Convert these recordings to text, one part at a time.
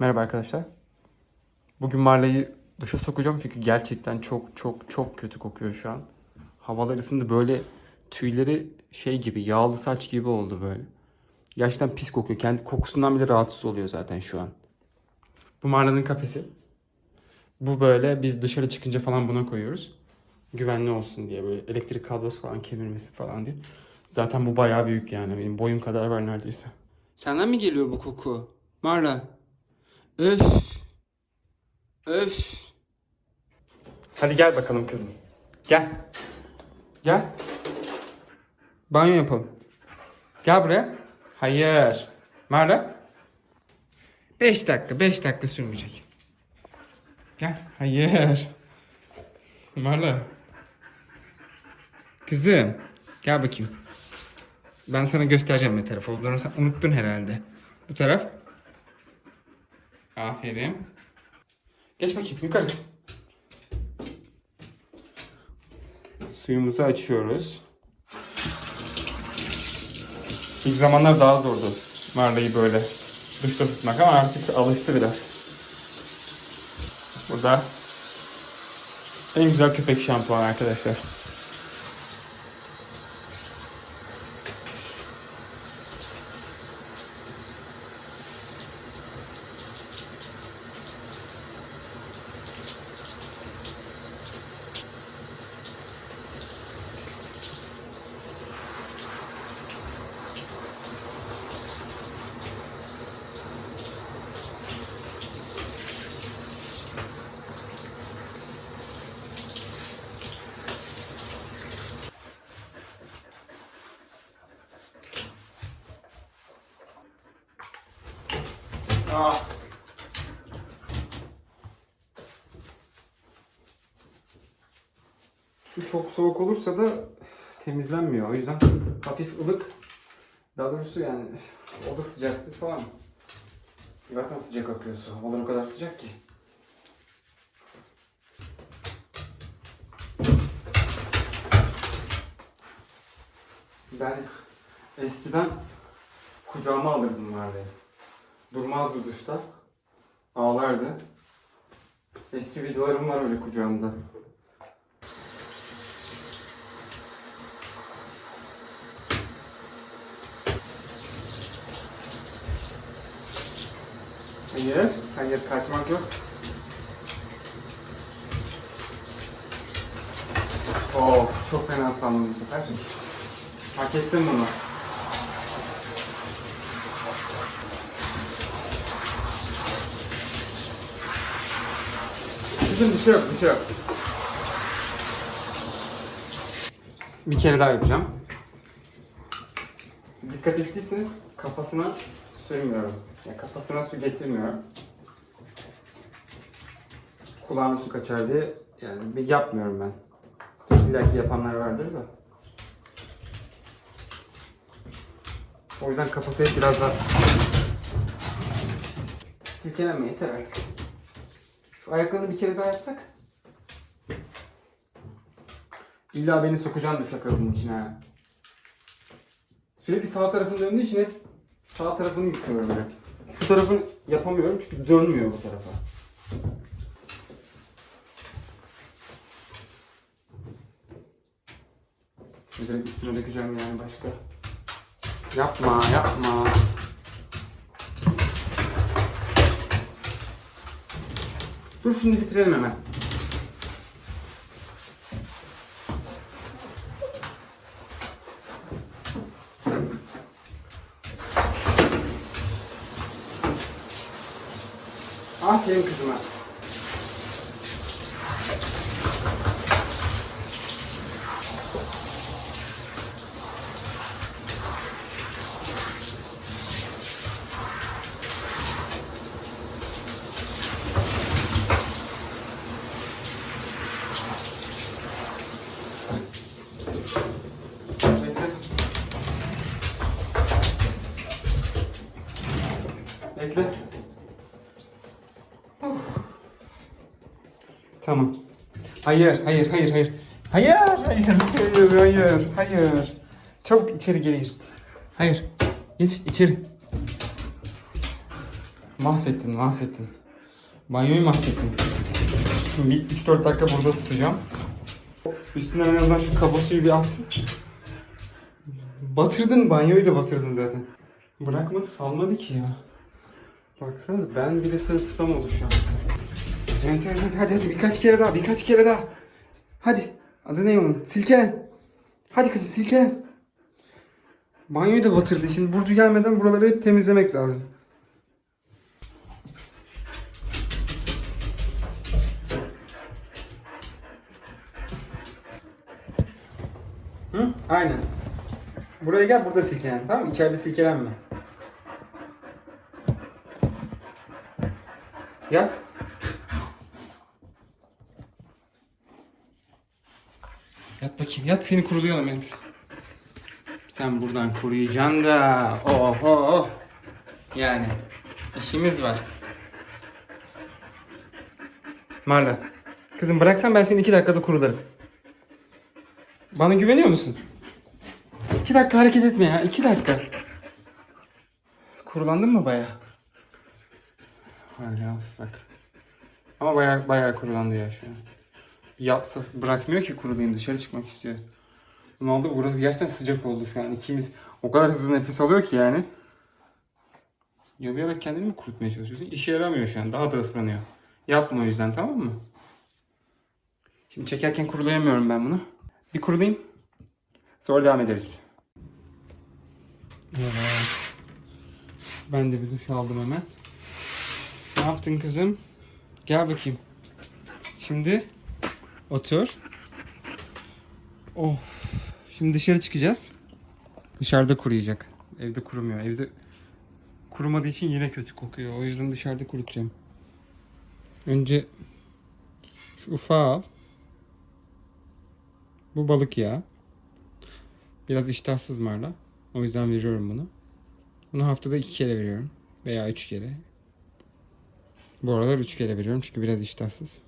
Merhaba arkadaşlar. Bugün Marla'yı duşa sokacağım çünkü gerçekten çok çok çok kötü kokuyor şu an. Havalar ısındı böyle tüyleri şey gibi yağlı saç gibi oldu böyle. Gerçekten pis kokuyor. Kendi kokusundan bile rahatsız oluyor zaten şu an. Bu Marla'nın kafesi. Bu böyle biz dışarı çıkınca falan buna koyuyoruz. Güvenli olsun diye böyle elektrik kablosu falan kemirmesi falan diye. Zaten bu bayağı büyük yani. Benim boyum kadar var neredeyse. Senden mi geliyor bu koku? Marla. Öf. Öf. Hadi gel bakalım kızım. Gel. Gel. Banyo yapalım. Gel buraya. Hayır. Marla. 5 dakika, 5 dakika sürmeyecek. Gel. Hayır. Marla. Kızım. Gel bakayım. Ben sana göstereceğim ne taraf olduğunu. Sen unuttun herhalde. Bu taraf. Aferin. Geç bakayım yukarı. Suyumuzu açıyoruz. İlk zamanlar daha zordu Marla'yı böyle duşta tutmak ama artık alıştı biraz. Burada en güzel köpek şampuanı arkadaşlar. Aa. Su çok soğuk olursa da temizlenmiyor. O yüzden hafif ılık. Daha doğrusu yani oda sıcaklığı falan. Zaten sıcak akıyor su. Havalar o kadar sıcak ki. Ben eskiden kucağıma alırdım Merve'yi. Durmazdı duşta. Ağlardı. Eski videolarım var öyle kucağımda. Hayır, hayır kaçmak yok. Of, çok fena sandım bu sefer. Hak ettim bunu. Bizim bir şey yok, bir şey yok. Bir kere daha yapacağım. Dikkat ettiyseniz kafasına sürmüyorum. Yani kafasına su getirmiyorum. Kulağına su kaçar diye yani bir yapmıyorum ben. İlla ki yapanlar vardır da. O yüzden kafası hep biraz daha silkelenme yeter artık. Ayaklarını bir kere daha yapsak. İlla beni sokacaksın duş akabının içine ha. Sürekli sağ tarafın döndüğü için hep sağ tarafını yıkıyorum böyle. Şu tarafını yapamıyorum çünkü dönmüyor bu tarafa. Direkt üstüne dökeceğim yani başka. Yapma, yapma. Dur şimdi bitirelim hemen. Aferin kızıma. Bekle. Bekle. Tamam. Hayır, hayır, hayır, hayır. Hayır, hayır, hayır, hayır, hayır. Çabuk içeri gir. Hayır. Geç içeri. Mahvettin, mahvettin. Banyoyu mahvettin. Şimdi bir 3-4 dakika burada tutacağım. Üstünden en azından şu kaba suyu bir atsın. Batırdın, banyoyu da batırdın zaten. Bırakmadı, salmadı ki ya. Baksana ben bile sırılsıklam oldu şu an. Evet evet evet hadi hadi birkaç kere daha birkaç kere daha. Hadi. Adı ne onun? Silkelen. Hadi kızım silkelen. Banyoyu da batırdı. Şimdi Burcu gelmeden buraları hep temizlemek lazım. Hı? Aynen. Buraya gel burada silkelen tamam mı? İçeride silkelenme. Yat. Yat bakayım. Yat seni kurulayalım yat. Sen buradan kuruyacaksın da. Oho. Yani işimiz var. Marla. Kızım bıraksan ben seni iki dakikada kurularım. Bana güveniyor musun? İki dakika hareket etme ya. iki dakika. Kurulandın mı baya? Hala ıslak. Ama baya baya kurulandı ya şu an. Yapsa bırakmıyor ki kurulayım dışarı çıkmak istiyor. Ne oldu? Burası gerçekten sıcak oldu şu an. İkimiz o kadar hızlı nefes alıyor ki yani. Yalayarak kendini mi kurutmaya çalışıyorsun? İşe yaramıyor şu an. Daha da ıslanıyor. Yapma o yüzden tamam mı? Şimdi çekerken kurulayamıyorum ben bunu. Bir kurulayayım. Sonra devam ederiz. Evet. Ben de bir duş aldım hemen. Ne yaptın kızım? Gel bakayım. Şimdi otur. Oh. Şimdi dışarı çıkacağız. Dışarıda kuruyacak. Evde kurumuyor. Evde kurumadığı için yine kötü kokuyor. O yüzden dışarıda kurutacağım. Önce şu ufağı al. Bu balık yağı. Biraz iştahsız marla. O yüzden veriyorum bunu. Bunu haftada iki kere veriyorum. Veya üç kere. Bu aralar üç kere veriyorum çünkü biraz iştahsız.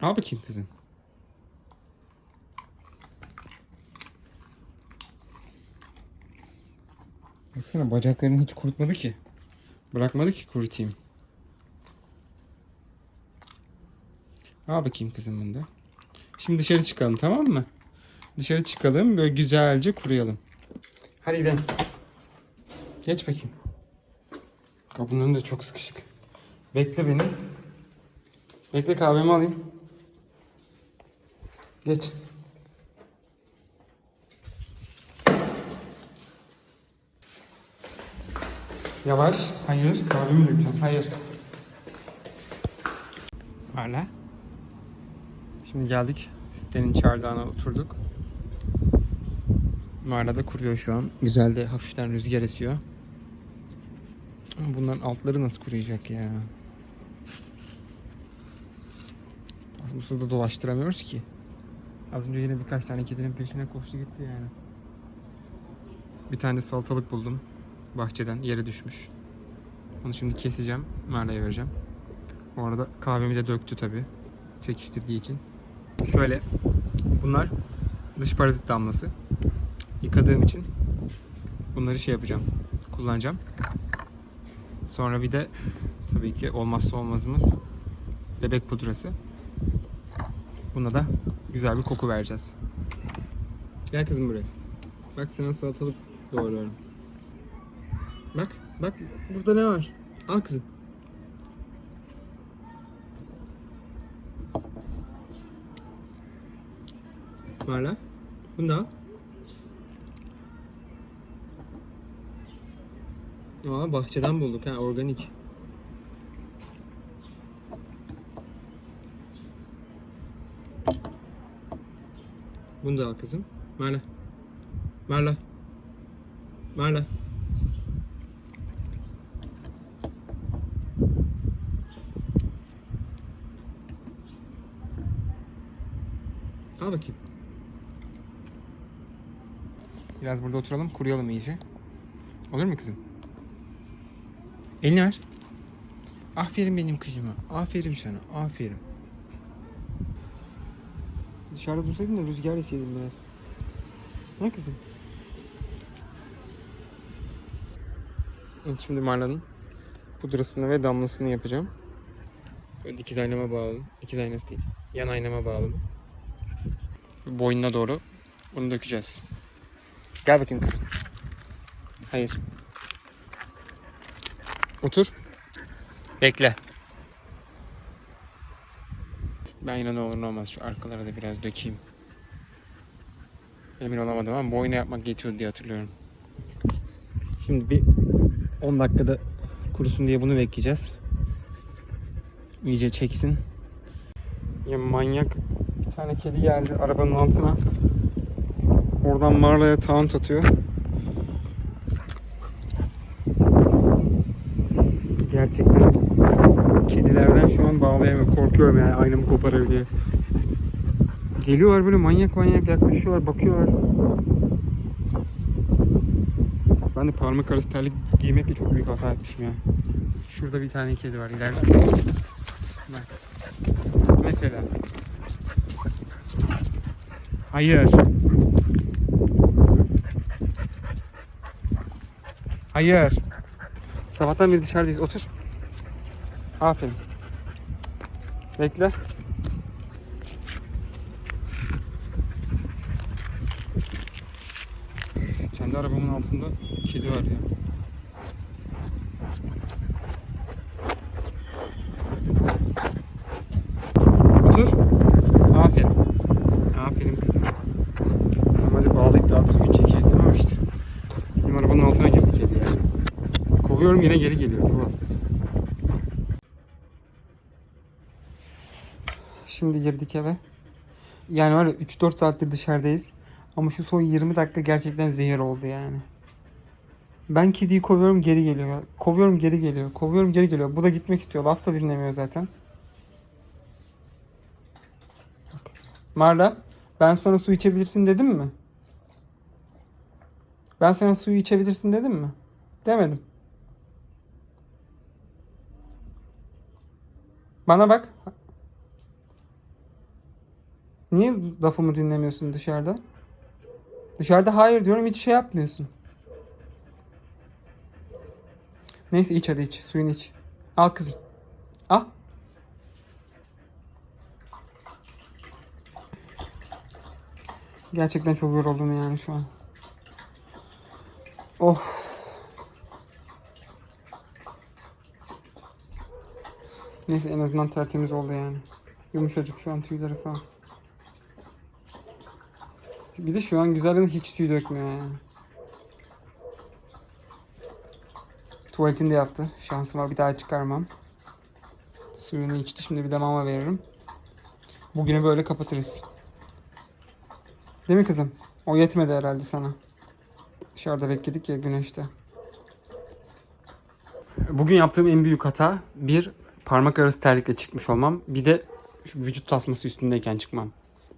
Al bakayım kızım. Baksana bacaklarını hiç kurutmadı ki. Bırakmadı ki kurutayım. Al bakayım kızım bunu da. Şimdi dışarı çıkalım tamam mı? Dışarı çıkalım böyle güzelce kuruyalım. Hadi gidelim. Geç bakayım. Kapının önü çok sıkışık. Bekle beni. Bekle kahvemi alayım. Geç. Yavaş. Hayır. Kahvemi dökeceğim. Hayır. Hala. Şimdi geldik. Sitenin çardağına oturduk. Mağarada kuruyor şu an. Güzel de hafiften rüzgar esiyor. Bunların altları nasıl kuruyacak ya? Tasmasız da dolaştıramıyoruz ki. Az önce yine birkaç tane kedinin peşine koştu gitti yani. Bir tane salatalık buldum. Bahçeden yere düşmüş. Onu şimdi keseceğim. Merle'ye vereceğim. Bu arada kahvemi de döktü tabi. Çekiştirdiği için. Şöyle. Bunlar dış parazit damlası. Yıkadığım için bunları şey yapacağım. Kullanacağım. Sonra bir de tabii ki olmazsa olmazımız bebek pudrası. Buna da güzel bir koku vereceğiz. Gel kızım buraya. Bak sana salatalık doğruyorum. Bak, bak burada ne var? Al kızım. Lan. Bunu da al. Aa bahçeden bulduk ha organik. Bunu da al kızım. Marla. Marla. Marla. Al bakayım. Biraz burada oturalım, kuruyalım iyice. Olur mu kızım? Elini ver. Aferin benim kızıma. Aferin sana. Aferin. Dışarıda dursaydın da rüzgar eseydim biraz. Ne kızım? Evet şimdi Marla'nın pudrasını ve damlasını yapacağım. Böyle dikiz aynama bağladım. Dikiz aynası değil. Yan aynama bağladım. Boynuna doğru bunu dökeceğiz. Gel bakayım kızım. Hayır. Otur. Bekle. Ben yine ne olur ne olmaz şu arkalara da biraz dökeyim. Emin olamadım ama boyuna yapmak yetiyor diye hatırlıyorum. Şimdi bir 10 dakikada kurusun diye bunu bekleyeceğiz. İyice çeksin. Ya manyak bir tane kedi geldi arabanın altına. Oradan Marla'ya taunt atıyor. Gerçekten kedilerden şu an bağlayamıyorum. Korkuyorum yani aynamı koparır diye. Geliyorlar böyle manyak manyak yaklaşıyorlar, bakıyorlar. Ben de parmak arası terlik giymekle çok büyük hata etmişim ya. Şurada bir tane kedi var ileride. Bak. Mesela. Hayır. Hayır. Sabahtan beri dışarıdayız. Otur. Aferin. Bekle. Kendi arabamın altında kedi var ya. Otur. Aferin. Aferin kızım. Normalde bağlayıp daha düzgün çekecektim ama işte. Bizim arabanın altına girdi kedi ya. Kovuyorum yine geri geliyor bu hastası. Şimdi girdik eve. Yani var ya 3-4 saattir dışarıdayız. Ama şu son 20 dakika gerçekten zehir oldu yani. Ben kediyi kovuyorum geri geliyor. Kovuyorum geri geliyor. Kovuyorum geri geliyor. Bu da gitmek istiyor. Laf da dinlemiyor zaten. Marla ben sana su içebilirsin dedim mi? Ben sana suyu içebilirsin dedim mi? Demedim. Bana bak. Niye lafımı dinlemiyorsun dışarıda? Dışarıda hayır diyorum hiç şey yapmıyorsun. Neyse iç hadi iç. Suyunu iç. Al kızım. Al. Gerçekten çok yoruldum yani şu an. Oh. Neyse en azından tertemiz oldu yani. Yumuşacık şu an tüyleri falan. Bir de şu an güzelliğinde hiç tüy dökmüyor yani. Tuvaletini de yaptı. Şansım var bir daha çıkarmam. Suyunu içti. Şimdi bir de mama veririm. Bugünü böyle kapatırız. Değil mi kızım? O yetmedi herhalde sana. Dışarıda bekledik ya güneşte. Bugün yaptığım en büyük hata bir parmak arası terlikle çıkmış olmam. Bir de vücut tasması üstündeyken çıkmam.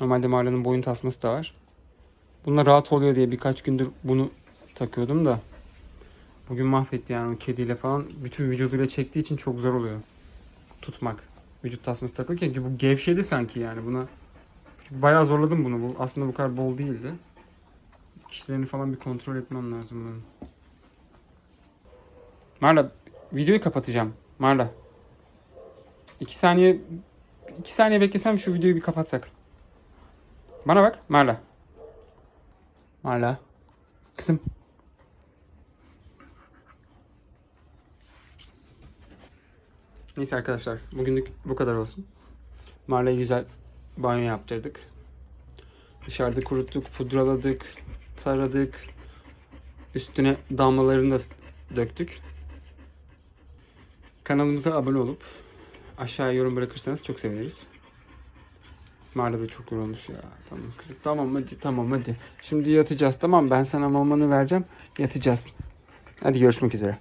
Normalde Marla'nın boyun tasması da var. Bunlar rahat oluyor diye birkaç gündür bunu takıyordum da. Bugün mahvetti yani o kediyle falan. Bütün vücuduyla çektiği için çok zor oluyor. Tutmak. Vücut tasması takılırken ki bu gevşedi sanki yani buna. Bayağı zorladım bunu. Bu aslında bu kadar bol değildi. Kişilerini falan bir kontrol etmem lazım bunun. Marla videoyu kapatacağım. Marla. İki saniye iki saniye beklesem şu videoyu bir kapatsak. Bana bak Marla. Marla. Kızım. Neyse arkadaşlar. Bugünlük bu kadar olsun. Marla'ya güzel banyo yaptırdık. Dışarıda kuruttuk, pudraladık, taradık. Üstüne damlalarını da döktük. Kanalımıza abone olup aşağıya yorum bırakırsanız çok seviniriz. Marla da çok yorulmuş ya. Tamam kızım tamam hadi tamam hadi. Şimdi yatacağız tamam ben sana mamanı vereceğim. Yatacağız. Hadi görüşmek üzere.